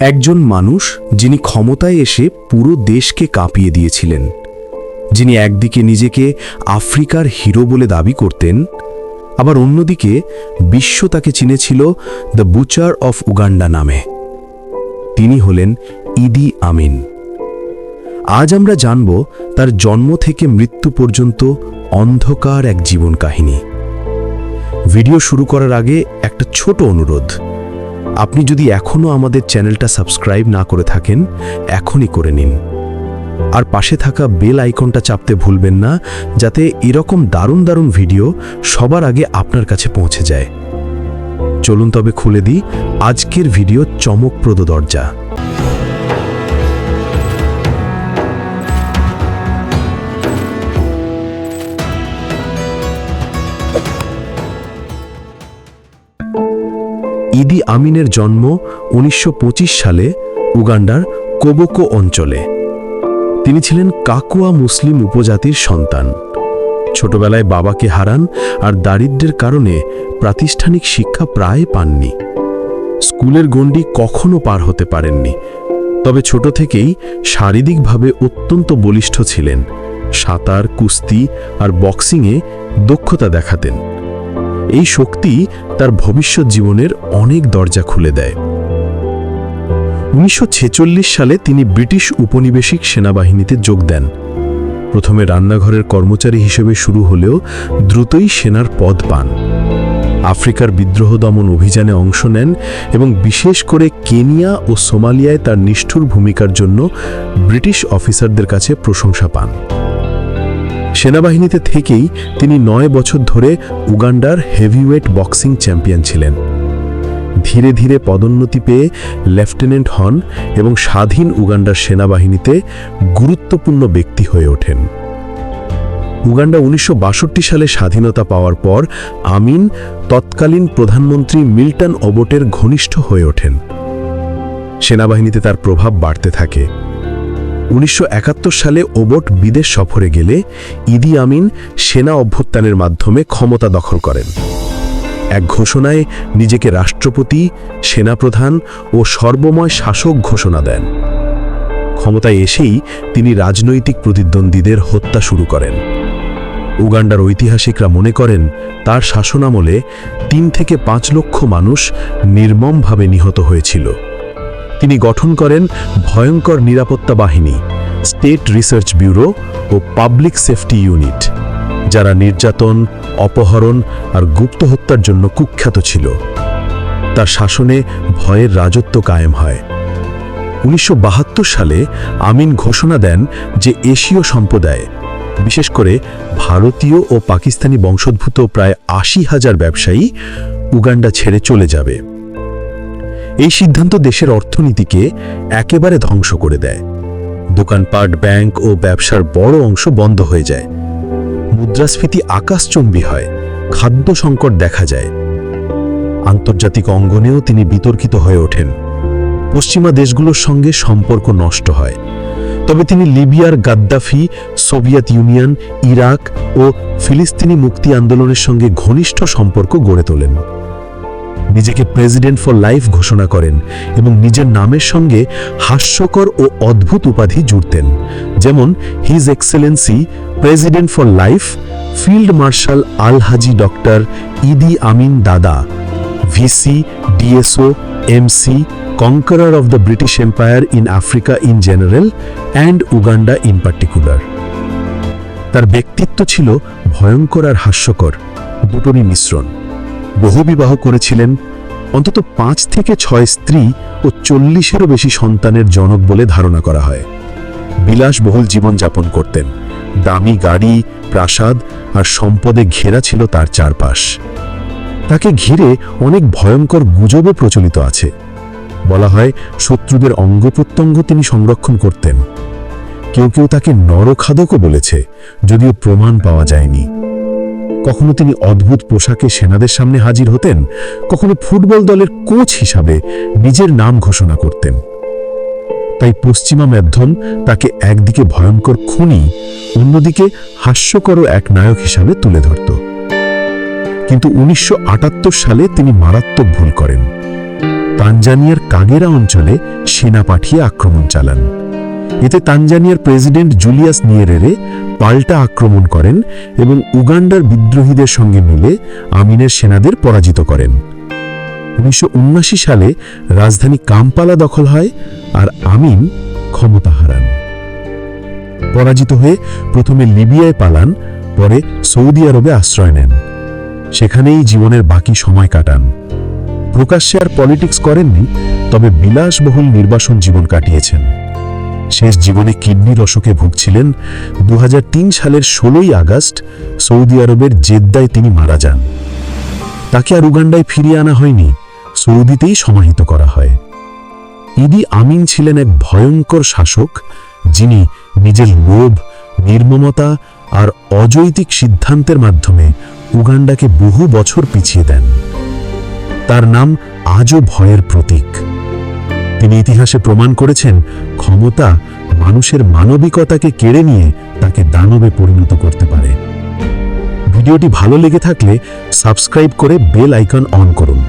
একজন মানুষ যিনি ক্ষমতায় এসে পুরো দেশকে কাঁপিয়ে দিয়েছিলেন। যিনি একদিকে নিজেকে আফ্রিকার হিরো বলে দাবি করতেন, আবার অন্যদিকে বিশ্ব তাকে চিনেছিল দ্য বুচার অফ উগান্ডা নামে। তিনি হলেন ইদি আমিন। আজ আমরা জানব তার জন্ম থেকে মৃত্যু পর্যন্ত অন্ধকার এক জীবন কাহিনী। ভিডিও শুরু করার আগে একটা ছোট অনুরোধ। আপনি যদি এখনও আমাদের চ্যানেলটা সাবস্ক্রাইব না করে থাকেন, এখনই করে নিন। আর পাশে থাকা বেল আইকনটা চাপতে ভুলবেন না, যাতে এরকম দারুণ দারুণ ভিডিও সবার আগে আপনার কাছে পৌঁছে যায়। চলুন তবে খুলে দিই আজকের ভিডিও চমকপ্রদ দরজা। ইদি আমিনের জন্ম উনিশশো পঁচিশ সালে উগান্ডার কোবোকো অঞ্চলে। তিনি ছিলেন কাকুয়া মুসলিম উপজাতির সন্তান। ছোটবেলায় বাবাকে হারান আর দারিদ্র্যের কারণে প্রাতিষ্ঠানিক শিক্ষা প্রায় পাননি। স্কুলের গণ্ডি কখনো পার হতে পারেননি। তবে ছোট থেকেই শারীরিকভাবে অত্যন্ত বলিষ্ঠ ছিলেন। সাঁতার, কুস্তি আর বক্সিংয়ে দক্ষতা দেখাতেন। এই শক্তি তার ভবিষ্যৎ জীবনের অনেক দরজা খুলে দেয়। উনিশশো ছেচল্লিশ সালে তিনি ব্রিটিশ উপনিবেশিক সেনাবাহিনীতে যোগ দেন। প্রথমে রান্নাঘরের কর্মচারী হিসেবে শুরু হলেও দ্রুতই সেনার পদ পান। আফ্রিকার বিদ্রোহ দমন অভিযানে অংশ নেন এবং বিশেষ করে কেনিয়া ও সোমালিয়ায় তার নিষ্ঠুর ভূমিকার জন্য ব্রিটিশ অফিসারদের কাছে প্রশংসা পান। সেনাবাহিনীতে থেকেই তিনি নয় বছর ধরে উগান্ডার হেভিওয়েট বক্সিং চ্যাম্পিয়ন ছিলেন। ধীরে ধীরে পদোন্নতি পেয়ে লেফটেন্যান্ট হন এবং স্বাধীন উগান্ডার সেনাবাহিনীতে গুরুত্বপূর্ণ ব্যক্তি হয়ে ওঠেন। উগান্ডা উনিশশো বাষট্টি সালে স্বাধীনতা পাওয়ার পর আমিন তৎকালীন প্রধানমন্ত্রী মিল্টন ওবোটের ঘনিষ্ঠ হয়ে ওঠেন। সেনাবাহিনীতে তার প্রভাব বাড়তে থাকে। উনিশশো একাত্তর সালে ওবোট বিদেশ সফরে গেলে ইদি আমিন সেনা অভ্যুত্থানের মাধ্যমে ক্ষমতা দখল করেন। এক ঘোষণায় নিজেকে রাষ্ট্রপতি, সেনাপ্রধান ও সর্বময় শাসক ঘোষণা দেন। ক্ষমতায় এসেই তিনি রাজনৈতিক প্রতিদ্বন্দ্বীদের হত্যা শুরু করেন। উগান্ডার ঐতিহাসিকরা মনে করেন, তার শাসনামলে তিন থেকে পাঁচ লক্ষ মানুষ নির্মমভাবে নিহত হয়েছিল। তিনি গঠন করেন ভয়ঙ্কর নিরাপত্তা বাহিনী, স্টেট রিসার্চ ব্যুরো ও পাবলিক সেফটি ইউনিট, যারা নির্যাতন, অপহরণ আর গুপ্ত হত্যার জন্য কুখ্যাত ছিল। তার শাসনে ভয়ের রাজত্ব কায়েম হয়। উনিশশো বাহাত্তর সালে আমিন ঘোষণা দেন যে এশীয় সম্প্রদায়, বিশেষ করে ভারতীয় ও পাকিস্তানি বংশোদ্ভূত প্রায় আশি হাজার ব্যবসায়ী উগান্ডা ছেড়ে চলে যাবে। এই সিদ্ধান্ত দেশের অর্থনীতিকে একেবারে ধ্বংস করে দেয়। দোকানপাট, ব্যাংক ও ব্যবসার বড় অংশ বন্ধ হয়ে যায়। মুদ্রাস্ফীতি আকাশচম্বী হয়, খাদ্য সংকট দেখা যায়। আন্তর্জাতিক অঙ্গনেও তিনি বিতর্কিত হয়ে ওঠেন। পশ্চিমা দেশগুলোর সঙ্গে সম্পর্ক নষ্ট হয়। তবে তিনি লিবিয়ার গাদ্দাফি, সোভিয়েত ইউনিয়ন, ইরাক ও ফিলিস্তিনি মুক্তি আন্দোলনের সঙ্গে ঘনিষ্ঠ সম্পর্ক গড়ে তোলেন। নিজেকে প্রেসিডেন্ট ফর লাইফ ঘোষণা করেন এবং নিজের নামের সঙ্গে হাস্যকর ও অদ্ভুত উপাধি জুড়তেন। যেমন his excellency president for life field marshal Al Hadji doctor Idi Amin Dada VC DSO MC conqueror of the British empire in Africa in general and Uganda in particular তার ব্যক্তিত্ব ছিল ভয়ঙ্কর আর হাস্যকর। দুটোরই মিশ্রণ। বহুবিবাহ করেছিলেন, অন্তত পাঁচ থেকে ছয় স্ত্রী ও চল্লিশেরও বেশি সন্তানের জনক বলে ধারণা করা হয়। বিলাসবহুল জীবনযাপন করতেন। দামি গাড়ি, প্রাসাদ আর সম্পদে ঘেরা ছিল তার চারপাশ। তাকে ঘিরে অনেক ভয়ঙ্কর গুজবও প্রচলিত আছে। বলা হয়, শত্রুদের অঙ্গ প্রত্যঙ্গ তিনি সংরক্ষণ করতেন। কেউ কেউ তাকে নরখাদকও বলেছে, যদিও প্রমাণ পাওয়া যায়নি। কখনো তিনি অদ্ভুত পোশাকে সেনাদের সামনে হাজির হতেন, কখনো ফুটবল দলের কোচ হিসাবে নিজের নাম ঘোষণা করতেন। তাই পশ্চিমা মাধ্যম তাকে একদিকে ভয়ঙ্কর খুনি, অন্যদিকে হাস্যকর এক নায়ক হিসাবে তুলে ধরত। কিন্তু উনিশশো আটাত্তর সালে তিনি মারাত্মক ভুল করেন। তানজানিয়ার কাগেরা অঞ্চলে সেনা পাঠিয়ে আক্রমণ চালান। এতে তানজানিয়ার প্রেসিডেন্ট জুলিয়াস নিয়েরেরে পাল্টা আক্রমণ করেন এবং উগান্ডার বিদ্রোহীদের সঙ্গে মিলে আমিনের সেনাদের পরাজিত করেন। উনিশশো উনআশি সালে রাজধানী কাম্পালা দখল হয় আর আমিন ক্ষমতা হারান। পরাজিত হয়ে প্রথমে লিবিয়ায় পালান, পরে সৌদি আরবে আশ্রয় নেন। সেখানেই জীবনের বাকি সময় কাটান। প্রকাশ্যে আর পলিটিক্স করেননি, তবে বিলাসবহুল নির্বাসন জীবন কাটিয়েছেন। শেষ জীবনে কিডনির অসুখে ভুগছিলেন দু হাজার তিন সালের ষোলোই আগস্ট সৌদি আরবের জেদ্দায় তিনি মারা যান। তাকে আর উগান্ডায় ফিরিয়ে আনা হয়নি, সৌদিতেই সমাহিত করা হয়। ইদি আমিন ছিলেন এক ভয়ঙ্কর শাসক, যিনি নিজের লোভ, নির্মমতা আর অযৌতিক সিদ্ধান্তের মাধ্যমে উগান্ডাকে বহু বছর পিছিয়ে দেন। তার নাম আজও ভয়ের প্রতীক। তিনি ইতিহাসে প্রমাণ করেছেন, ক্ষমতা মানুষের মানবিকতাকে কেড়ে নিয়ে তাকে দানবে পরিণত করতে পারে। ভিডিওটি ভালো লেগে থাকলে সাবস্ক্রাইব করে বেল আইকন অন করুন।